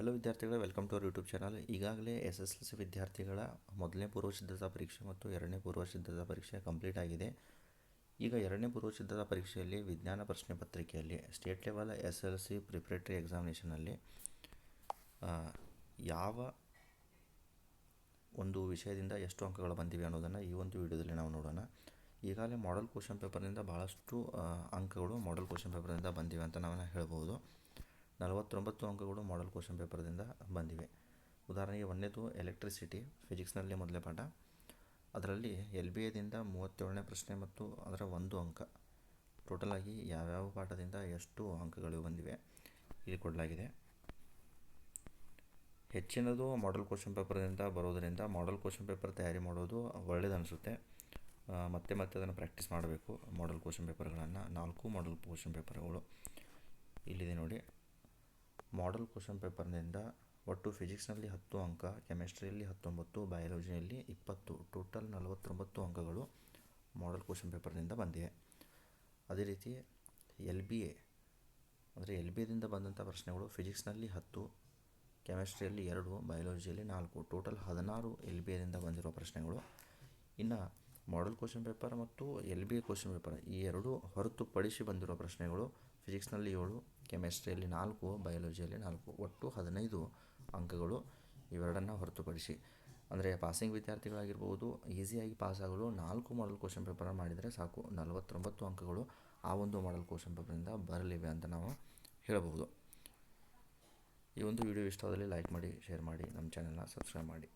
Hello ವಿದ್ಯಾರ್ಥಿಗಳೇ welcome to our YouTube channel ಈಗಾಗಲೇ S S L C ವಿದ್ಯಾರ್ಥಿಗಳ ಮೊದಲನೇ ಪೂರ್ವ ಸಿದ್ಧತಾ ಪರೀಕ್ಷೆ ಮತ್ತು ಎರಡನೇ ಪೂರ್ವ ಸಿದ್ಧತಾ ಪರೀಕ್ಷೆ ಕಂಪ್ಲೀಟ್ ಆಗಿದೆ. ಈಗ ಎರಡನೇ ಪೂರ್ವ ಸಿದ್ಧತಾ ಪರೀಕ್ಷೆಯಲ್ಲಿ ವಿಜ್ಞಾನ ಪ್ರಶ್ನೆ ಪತ್ರಿಕೆಯಲ್ಲಿ state level S L C preparatory ಎಕ್ಸಾಮಿನೇಷನಲ್ಲಿ ಯಾವ ಒಂದು ವಿಷಯದಿಂದ ಎಷ್ಟು ಅಂಕಗಳು ಬಂದಿವೆ ಅನ್ನೋದನ್ನು ಈ ಒಂದು ವಿಡಿಯೋದಲ್ಲಿ ನಾವು ನೋಡೋಣ. ಈಗಾಗಲೇ ಮಾಡಲ್ ಕ್ವಶನ್ ಪೇಪರ್ನಿಂದ ಭಾಳಷ್ಟು ಅಂಕಗಳು ಮಾಡಲ್ ಕ್ವಶನ್ ಪೇಪರ್ನಿಂದ ಬಂದಿವೆ ಅಂತ ನಾವು ಹೇಳ್ಬೋದು. ನಲವತ್ತೊಂಬತ್ತು ಅಂಕಗಳು ಮಾಡಲ್ ಕ್ವಶನ್ ಪೇಪರ್ದಿಂದ ಬಂದಿವೆ. ಉದಾಹರಣೆಗೆ ಒಂದನೇದು ಎಲೆಕ್ಟ್ರಿಸಿಟಿ ಫಿಸಿಕ್ಸ್ನಲ್ಲಿ ಮೊದಲೇ ಪಾಠ. ಅದರಲ್ಲಿ ಎಲ್ ಬಿ ಎದಿಂದ ಮೂವತ್ತೇಳನೇ ಪ್ರಶ್ನೆ ಮತ್ತು ಅದರ ಒಂದು ಅಂಕ. ಟೋಟಲ್ ಆಗಿ ಯಾವ್ಯಾವ ಪಾಠದಿಂದ ಎಷ್ಟು ಅಂಕಗಳು ಬಂದಿವೆ ಇಲ್ಲಿ ಕೊಡಲಾಗಿದೆ. ಹೆಚ್ಚಿನದು ಮಾಡಲ್ ಕ್ವಶನ್ ಪೇಪರ್ದಿಂದ ಬರೋದರಿಂದ ಮಾಡಲ್ ಕ್ವಶನ್ ಪೇಪರ್ ತಯಾರಿ ಮಾಡೋದು ಒಳ್ಳೇದು ಅನಿಸುತ್ತೆ. ಮತ್ತೆ ಮತ್ತೆ ಅದನ್ನು ಪ್ರಾಕ್ಟೀಸ್ ಮಾಡಬೇಕು ಮಾಡಲ್ ಕ್ವಶನ್ ಪೇಪರ್ಗಳನ್ನು ನಾಲ್ಕು ಮಾಡಲ್ ಕ್ವಶನ್ ಪೇಪರ್ಗಳು ಇಲ್ಲಿದೆ ನೋಡಿ. ಮಾಡೆಲ್ ಕ್ವಶನ್ ಪೇಪರ್ನಿಂದ ಒಟ್ಟು ಫಿಸಿಕ್ಸ್ನಲ್ಲಿ ಹತ್ತು ಅಂಕ ಕೆಮಿಸ್ಟ್ರಿಯಲ್ಲಿ ಹತ್ತೊಂಬತ್ತು ಬಯಾಲಜಿಯಲ್ಲಿ ಇಪ್ಪತ್ತು ಟೋಟಲ್ ನಲವತ್ತೊಂಬತ್ತು ಅಂಕಗಳು ಮಾಡೆಲ್ ಕ್ವಶನ್ ಪೇಪರ್ನಿಂದ ಬಂದಿವೆ. ಅದೇ ರೀತಿ ಎಲ್ ಬಿ ಎ ಅಂದರೆ ಎಲ್ ಬಿ ಎದಿಂದ ಬಂದಂಥ ಪ್ರಶ್ನೆಗಳು ಫಿಸಿಕ್ಸ್ನಲ್ಲಿ ಹತ್ತು ಕೆಮಿಸ್ಟ್ರಿಯಲ್ಲಿ ಎರಡು ಬಯಾಲಜಿಯಲ್ಲಿ ನಾಲ್ಕು ಟೋಟಲ್ ಹದಿನಾರು ಎಲ್ ಬಿ ಎದಿಂದ ಬಂದಿರೋ ಪ್ರಶ್ನೆಗಳು. ಇನ್ನು ಮಾಡೆಲ್ ಕ್ವಶನ್ ಪೇಪರ್ ಮತ್ತು ಎಲ್ ಬಿ ಕ್ವಶನ್ ಪೇಪರ್ ಈ ಎರಡು ಹೊರತುಪಡಿಸಿ ಬಂದಿರುವ ಪ್ರಶ್ನೆಗಳು ಫಿಸಿಕ್ಸ್ನಲ್ಲಿ ಏಳು ಕೆಮಿಸ್ಟ್ರಿಯಲ್ಲಿ ನಾಲ್ಕು ಬಯಾಲಜಿಯಲ್ಲಿ ನಾಲ್ಕು, ಒಟ್ಟು ಹದಿನೈದು ಅಂಕಗಳು ಇವೆರಡನ್ನು ಹೊರತುಪಡಿಸಿ. ಅಂದರೆ ಪಾಸಿಂಗ್ ವಿದ್ಯಾರ್ಥಿಗಳಾಗಿರ್ಬೋದು ಈಸಿಯಾಗಿ ಪಾಸ್ ಆಗಲು ನಾಲ್ಕು ಮಾಡಲ್ ಕ್ವಶನ್ ಪೇಪರ್ ಮಾಡಿದರೆ ಸಾಕು, ನಲವತ್ತೊಂಬತ್ತು ಅಂಕಗಳು ಆ ಒಂದು ಮಾಡಲ್ ಕ್ವಶನ್ ಪೇಪರಿಂದ ಬರಲಿವೆ ಅಂತ ನಾವು ಹೇಳಬಹುದು. ಈ ಒಂದು ವಿಡಿಯೋ ಇಷ್ಟವಾದಲ್ಲಿ ಲೈಕ್ ಮಾಡಿ ಶೇರ್ ಮಾಡಿ, ನಮ್ಮ ಚಾನೆಲ್ನ ಸಬ್ಸ್ಕ್ರೈಬ್ ಮಾಡಿ.